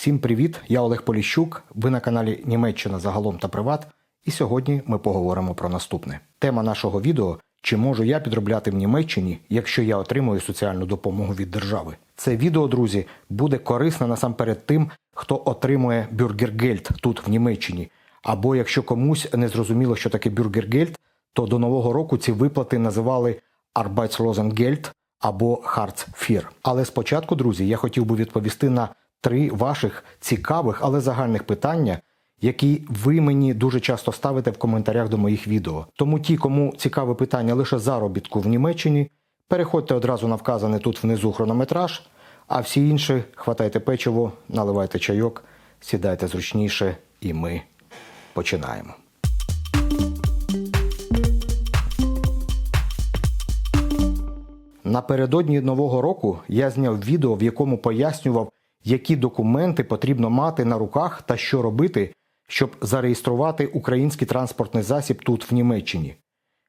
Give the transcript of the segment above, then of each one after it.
Всім привіт! Я Олег Поліщук. Ви на каналі Німеччина загалом та приват. І сьогодні ми поговоримо про наступне. Тема нашого відео чи можу я підробляти в Німеччині, якщо я отримую соціальну допомогу від держави. Це відео, друзі, буде корисне насамперед тим, хто отримує бюргергельд тут в Німеччині. Або якщо комусь не зрозуміло, що таке бюргергельд, то до нового року ці виплати називали Arbeitslosengeld або Hartz IV. Але спочатку, друзі, я хотів би відповісти на три ваших цікавих, але загальних питання, які ви мені дуже часто ставите в коментарях до моїх відео. Тому ті, кому цікаве питання лише заробітку в Німеччині, переходьте одразу на вказаний тут внизу хронометраж, а всі інші хватайте печиво, наливайте чайок, сідайте зручніше, і ми починаємо. Напередодні нового року я зняв відео, в якому пояснював, які документи потрібно мати на руках та що робити, щоб зареєструвати український транспортний засіб тут в Німеччині.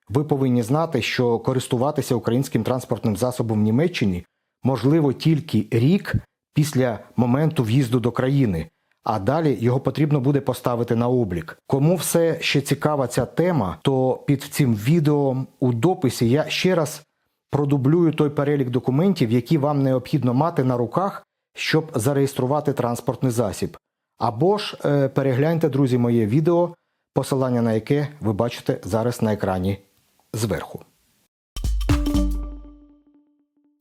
Ви повинні знати, що користуватися українським транспортним засобом в Німеччині можливо тільки рік після моменту в'їзду до країни, а далі його потрібно буде поставити на облік. Кому все ще цікава ця тема, то під цим відео у дописі я ще раз продублюю той перелік документів, які вам необхідно мати на руках, щоб зареєструвати транспортний засіб. Або ж е, перегляньте, друзі, моє відео, посилання на яке ви бачите зараз на екрані зверху.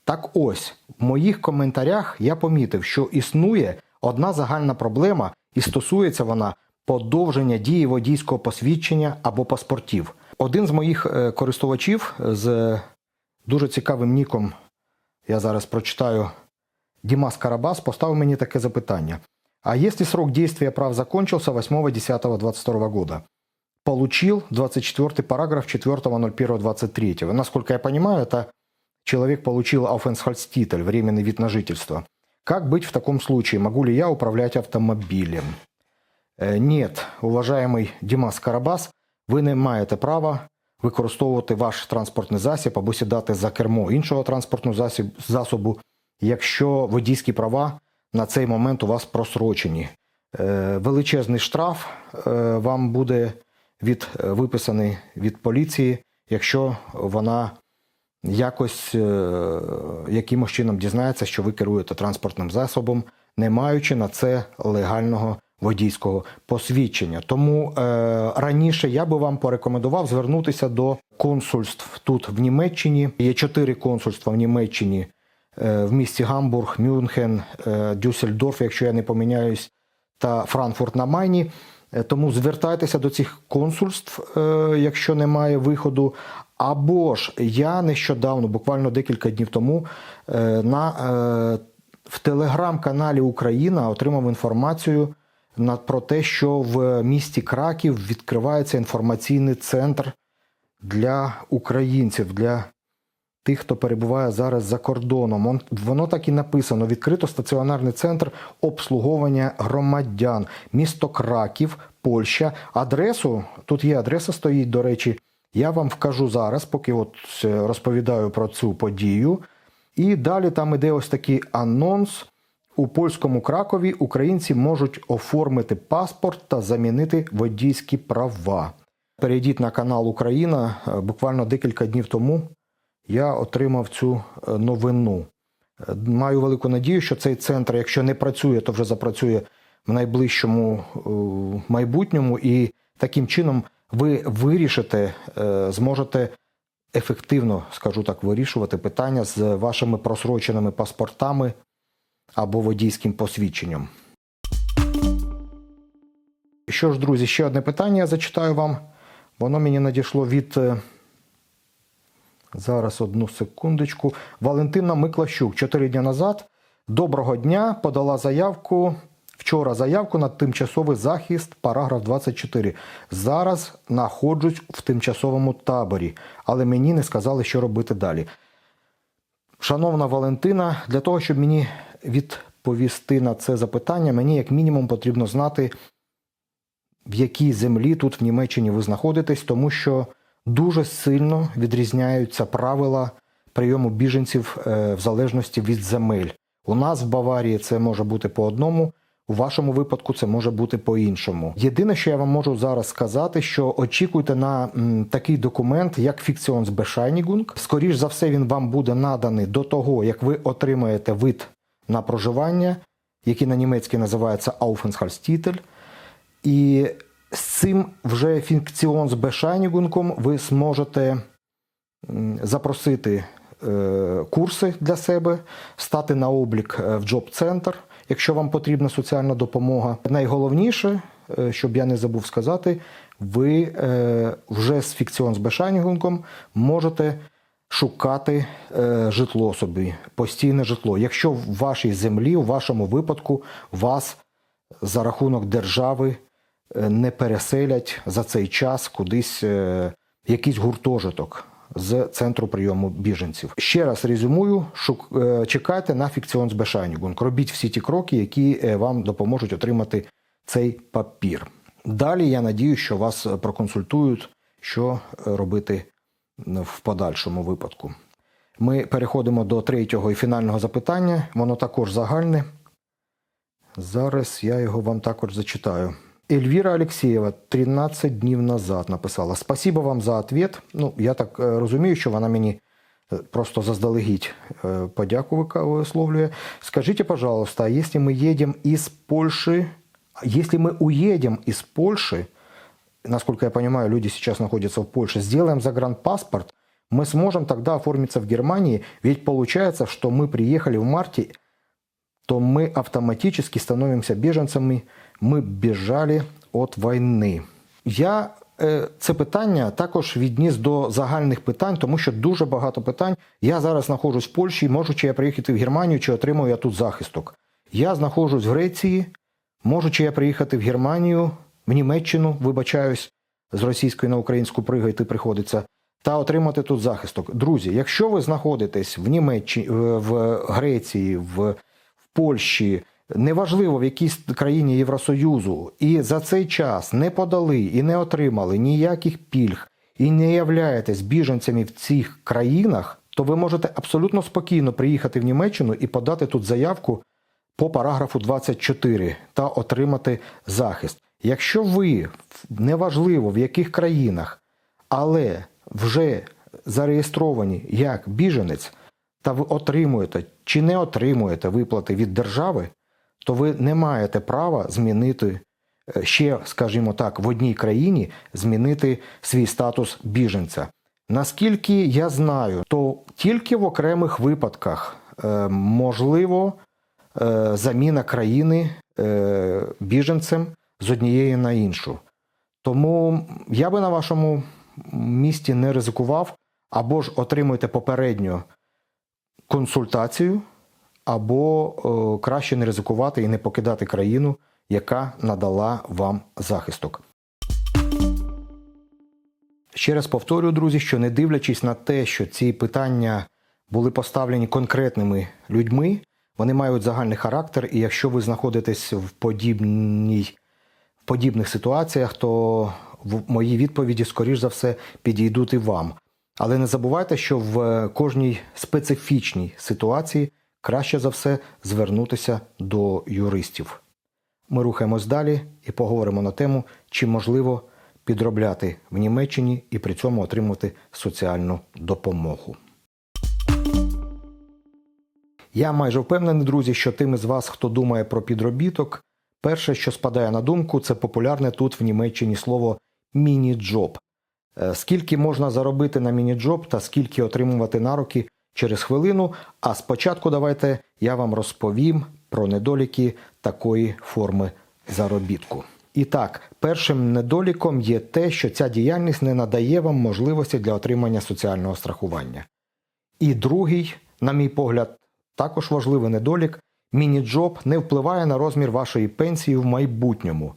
Так ось, в моїх коментарях я помітив, що існує одна загальна проблема, і стосується вона подовження дії водійського посвідчення або паспортів. Один з моїх е, користувачів з дуже цікавим ніком, я зараз прочитаю, Димас Карабас, поставив мені таке запитання. А если срок действия прав закончился 8.10.22 года? Получил 24 параграф 4.01.23. Насколько я понимаю, это человек получил Aufenthaltstitel, временный вид на жительство. Как быть в таком случае? Могу ли я управлять автомобилем? Е, Нет, уважаемый Димас Карабас, ви не маєте права використовувати ваш транспортний засіб або сідати за кермо іншого транспортного засіб- засобу, якщо водійські права на цей момент у вас просрочені. Е, Величезний штраф е, вам буде від, е, виписаний від поліції, якщо вона якось якимось чином дізнається, що ви керуєте транспортним засобом, не маючи на це легального водійського посвідчення. Тому е, раніше я би вам порекомендував звернутися до консульств тут в Німеччині. Є чотири консульства в Німеччині в місті Гамбург, Мюнхен, е, Дюссельдорф, якщо я не поминяюсь, та Франкфурт на Майні. Е, Тому звертайтеся до цих консульств, е, якщо немає виходу. Або ж я нещодавно, буквально декілька днів тому, е, на, е, в телеграм-каналі Україна отримав інформацію про те, що в місті Краків відкривається інформаційний центр для українців, для тих, хто перебуває зараз за кордоном. Воно так і написано: відкрито стаціонарний центр обслуговування громадян, місто Краків, Польща. Адресу тут є адреса, стоїть, до речі. Я вам вкажу зараз, поки от е, розповідаю про цю подію. І далі там іде ось такий анонс. У польському Кракові українці можуть оформити паспорт та замінити водійські права. Перейдіть на канал Україна. Е, Буквально декілька днів тому я отримав цю е, новину. Е, Маю велику надію, що цей центр, якщо не працює, то вже запрацює в найближчому е, майбутньому, і таким чином ви вирішите, зможете ефективно, скажу так, вирішувати питання з вашими просроченими паспортами або водійським посвідченням. Що ж, друзі, ще одне питання я зачитаю вам. Воно мені надійшло від. Зараз одну секундочку. Валентина Миклащук чотири дні назад. Доброго дня. Подала заявку. Вчора заявку на тимчасовий захист, параграф 24. Зараз знаходжусь в тимчасовому таборі, але мені не сказали, що робити далі. Шановна Валентина, для того, щоб мені відповісти на це запитання, мені як мінімум потрібно знати, в якій землі тут в Німеччині ви знаходитесь, тому що дуже сильно відрізняються правила прийому біженців е, в залежності від земель. У нас в Баварії це може бути по одному, У вашому випадку це може бути по-іншому. Єдине, що я вам можу зараз сказати, що очікуйте на такий документ, як Фікціонсбешайнігунг. Скоріш за все, він вам буде наданий до того, як ви отримаєте вид на проживання, який на німецькій називається Aufenthaltstitel. І з цим вже Фікціонсбешайнігунгом ви зможете запросити е, курси для себе, стати на облік е, в джоб-центр, якщо вам потрібна соціальна допомога. Найголовніше, е, щоб я не забув сказати, ви вже з фікціонсбешайнінгом можете шукати е, житло собі, постійне житло. Якщо в вашій землі, у вашому випадку, вас за рахунок держави не переселять за цей час кудись е, якийсь гуртожиток з центру прийому біженців. Ще раз резюмую: шук, е, чекайте на фікціон фікціонсбешайнігунг. Робіть всі ті кроки, які е, вам допоможуть отримати цей папір. Далі я надію, що вас проконсультують, що е, робити в подальшому випадку. Ми переходимо до третього і фінального запитання. Воно також загальне. Зараз я його вам також зачитаю. Ельвіра Алексєєва 13 днів назад написала: Спасибо вам за ответ. Ну, я так е, розумію, що вона мені е, просто заздалегідь е, подяку вика- висловлює. Скажите, пожалуйста, а если мы едем из Польши, если мы уедем из Польши, насколько я понимаю, люди сейчас находятся в Польше, сделаем загранпаспорт, мы сможем тогда оформиться в Германии, ведь получается, что мы приехали в марте, то мы автоматически становимся беженцами, ми біжали від війни. Я е, це питання також відніс до загальних питань, тому що дуже багато питань. Я зараз знаходжусь в Польщі, можу чи я приїхати в Германію, чи отримую я тут захисток. Я знаходжусь в Греції, можу чи я приїхати в Германію, в Німеччину, вибачаюсь, з російської на українську пригайте приходиться, та отримати тут захисток. Друзі, якщо ви знаходитесь в Німеччині, в Греції, в, в Польщі, неважливо в якійсь країні Євросоюзу, і за цей час не подали і не отримали ніяких пільг, і не являєтесь біженцями в цих країнах, то ви можете абсолютно спокійно приїхати в Німеччину і подати тут заявку по параграфу 24 та отримати захист. Якщо ви неважливо в яких країнах, але вже зареєстровані як біженець, та ви отримуєте чи не отримуєте виплати від держави, то ви не маєте права змінити е, ще, скажімо так, в одній країні змінити свій статус біженця. Наскільки я знаю, то тільки в окремих випадках е, можливо е, заміна країни біженцем з однієї на іншу. Тому я би на вашому місці не ризикував, або ж отримуйте попередню консультацію, або е, краще не ризикувати і не покидати країну, яка надала вам захисток. Ще раз повторюю, друзі, що не дивлячись на те, що ці питання були поставлені конкретними людьми, вони мають загальний характер, і якщо ви знаходитесь в подібній в подібних ситуаціях, то в мої відповіді, скоріш за все, підійдуть і вам. Але не забувайте, що в кожній специфічній ситуації краще за все звернутися до юристів. Ми рухаємось далі і поговоримо на тему, чи можливо підробляти в Німеччині і при цьому отримати соціальну допомогу. Я майже впевнений, друзі, що тим із вас, хто думає про підробіток, перше, що спадає на думку, це популярне тут в Німеччині слово міні-джоб. Е, Скільки можна заробити на міні-джоб та скільки отримувати на руки через хвилину. А спочатку давайте я вам розповім про недоліки такої форми заробітку. І так, першим недоліком є те, що ця діяльність не надає вам можливості для отримання соціального страхування. І другий, на мій погляд, також важливий недолік міні-джоб не впливає на розмір вашої пенсії в майбутньому.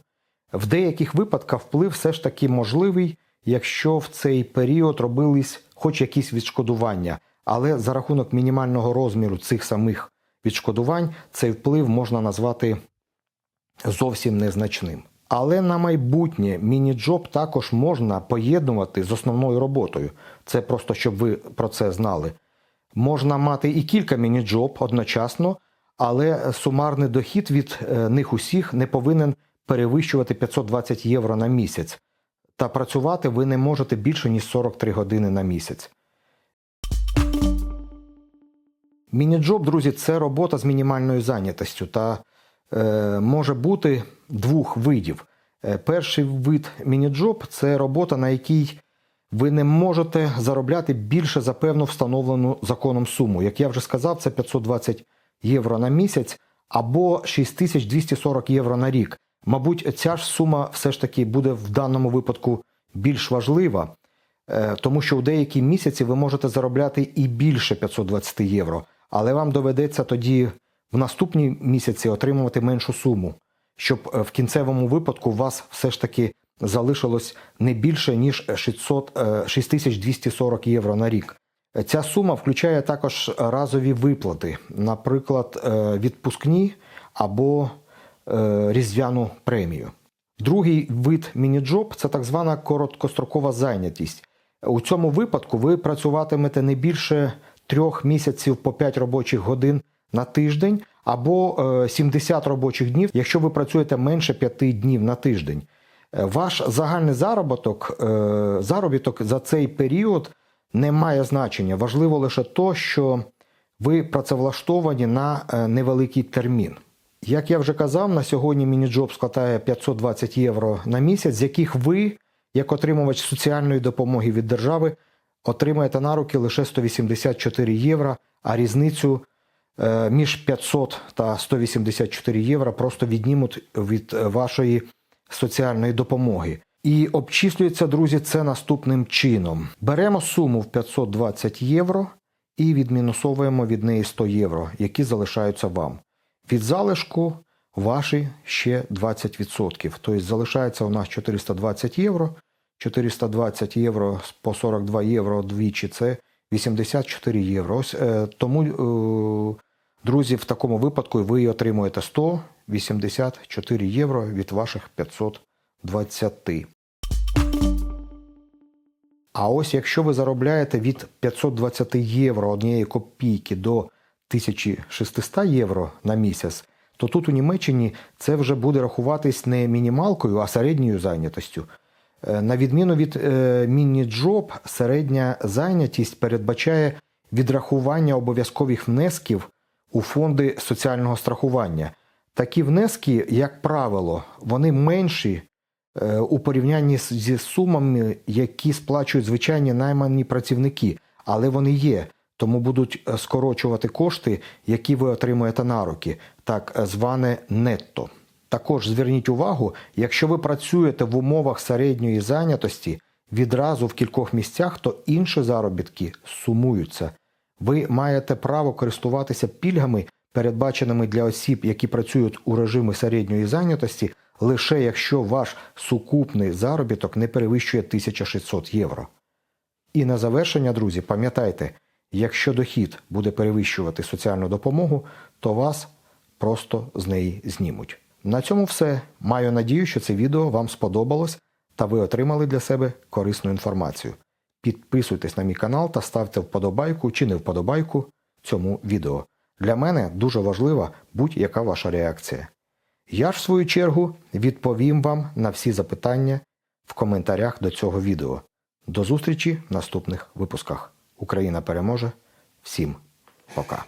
В деяких випадках вплив все ж таки можливий, якщо в цей період робились хоч якісь відшкодування, але за рахунок мінімального розміру цих самих відшкодувань цей вплив можна назвати зовсім незначним. Але на майбутнє міні-джоб також можна поєднувати з основною роботою. Це просто щоб ви про це знали. Можна мати і кілька міні-джоб одночасно, але сумарний дохід від е, них усіх не повинен перевищувати 520 євро на місяць. Та працювати ви не можете більше ніж 43 години на місяць. Мініджоб, друзі, це робота з мінімальною зайнятостю та е, може бути двох видів. Е, перший вид мініджоб це робота, на якій ви не можете заробляти більше за певну встановлену законом суму. Як я вже сказав, це 520 євро на місяць або 6240 євро на рік. Мабуть, ця ж сума все ж таки буде в даному випадку більш важлива, е, тому що у деякі місяці ви можете заробляти і більше 520 євро, але вам доведеться тоді в наступні місяці отримувати меншу суму, щоб е, в кінцевому випадку у вас все ж таки залишилось не більше ніж 600, е, 6240 євро на рік. Ця сума включає також разові виплати, наприклад, е, відпускні або е, різдвяну премію. Другий вид мініджоб це так звана короткострокова зайнятість. У цьому випадку ви працюватимете не більше трьох місяців по 5 робочих годин на тиждень або е, 70 робочих днів, якщо ви працюєте менше 5 днів на тиждень. Е, Ваш загальний заробіток, е, заробіток за цей період не має значення. Важливо лише то, що ви працевлаштовані на е, невеликий термін. Як я вже казав, на сьогодні мініджоб складає 520 євро на місяць, з яких ви, як отримувач соціальної допомоги від держави, отримаєте на руки лише 184 євро, а різницю е, між 500 та 184 євро просто віднімуть від е, вашої соціальної допомоги. І обчислюється, друзі, це наступним чином: беремо суму в 520 євро і відмінусовуємо від неї 100 євро, які залишаються вам. Від залишку ваші ще 20%. Тобто залишається у нас 420 євро. 420 євро по 42 євро двічі це 84 євро. Ось е, тому, е, друзі, в такому випадку ви отримуєте 184 євро від ваших 520. А ось якщо ви заробляєте від 520 євро однієї копійки до 1600 євро на місяць, то тут у Німеччині це вже буде рахуватись не мінімалкою, а середньою зайнятостю. Е, На відміну від е, міні-джоб, середня зайнятість передбачає відрахування обов'язкових внесків у фонди соціального страхування. Такі внески, як правило, вони менші е, у порівнянні зі сумами, які сплачують звичайні наймані працівники, але вони є, тому будуть скорочувати кошти, які ви отримуєте на руки, так зване нетто. Також зверніть увагу, якщо ви працюєте в умовах середньої зайнятості відразу в кількох місцях, то інші заробітки сумуються. Ви маєте право користуватися пільгами, передбаченими для осіб, які працюють у режимі середньої зайнятості, лише якщо ваш сукупний заробіток не перевищує 1600 євро. І на завершення, друзі, пам'ятайте, якщо дохід буде перевищувати соціальну допомогу, то вас просто з неї знімуть. На цьому все. Маю надію, що це відео вам сподобалось та ви отримали для себе корисну інформацію. Підписуйтесь на мій канал та ставте вподобайку чи не вподобайку цьому відео. Для мене дуже важлива будь-яка ваша реакція. Я ж, в свою чергу, відповім вам на всі запитання в коментарях до цього відео. До зустрічі в наступних випусках. Україна переможе. Всім пока.